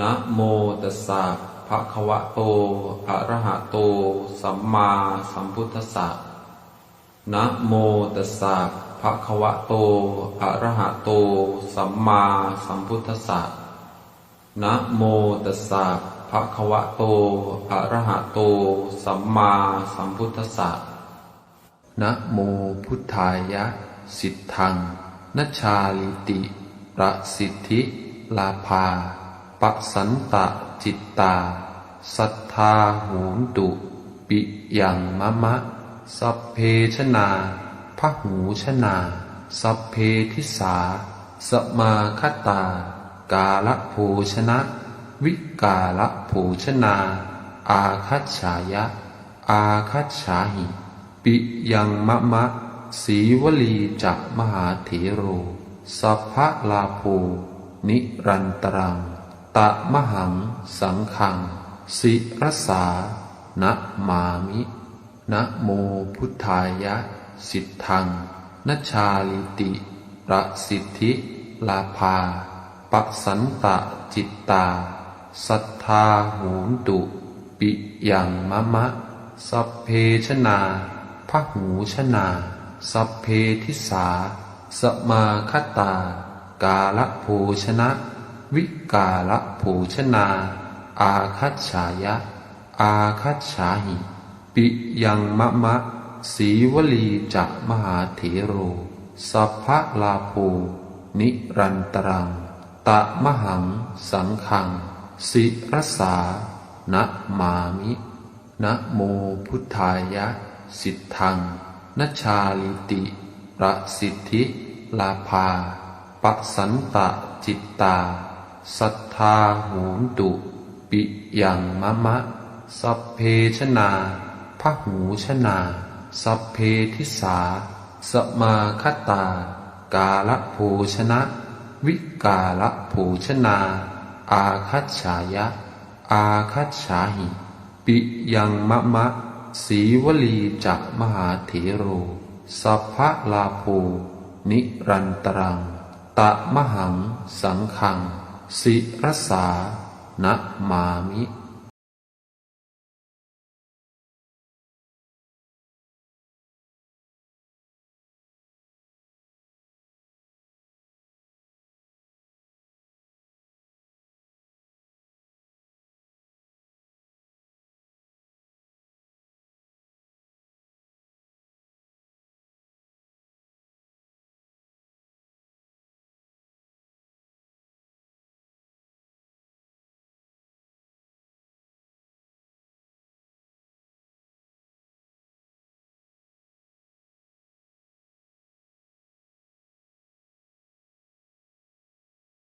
นะโมตัสสะภะคะวะโต อะระหะโต สัมมาสัมพุทธัสสะนะโมตัสสะภะคะวะโต อะระหะโต สัมมาสัมพุทธัสสะนะโมตัสสะภะคะวะโต อะระหะโต สัมมาสัมพุทธัสสะนะโมพุทธายะ สิทธังนัชาลิติ ประสิทธิลาภา ปสันตะจิตตา สัทธาหูนตุปิยังมะมะ สัพเพชนาพหูชนา สัพเพทิสา สมาคตา กาลโภชนะ วิกาลโภชนา อาคัจฉายะ อาคัจฉาหิ ปิยังมะมะ สีวลีจักมหาเถโร สัพพะลาโภนิรันตรัง ตะมหัง สังขัง สิรสานะมามินะโมพุทธายะ สิทธังนัชาลิติระสิทธิลาภาปสันตะจิตตา สัทธาหูนตุ ปิยังมะมะ สัพเพชนาพหูชนา สัพเพทิสา สมาคตา กาลโภชนะ วิกาลโภชนา อาคัจฉายะ อาคัจฉาหิ ปิยังมะมะ สีวลีจักมหาเถโร สัพพะลาโภนิรันตรัง ตะมหัง สังขัง สิรสานะมามินะโมพุทธายะ สิทธังนัชชาลิติประสิทธิลาภาปสันตะจิตตา สัทธาหูนตุปิยังมะมะ สัพเพชนาพหูชนา สัพเพทิสา สมาคตา กาลโภชนะ วิกาลโภชนา อาคัจฉายะ อาคัจฉาหิ ปิยังมะมะ สีวลีจักมหาเถโร สัพพะลาโภนิรันตรัง ตะมหังสังขัง สิรสานะมามิ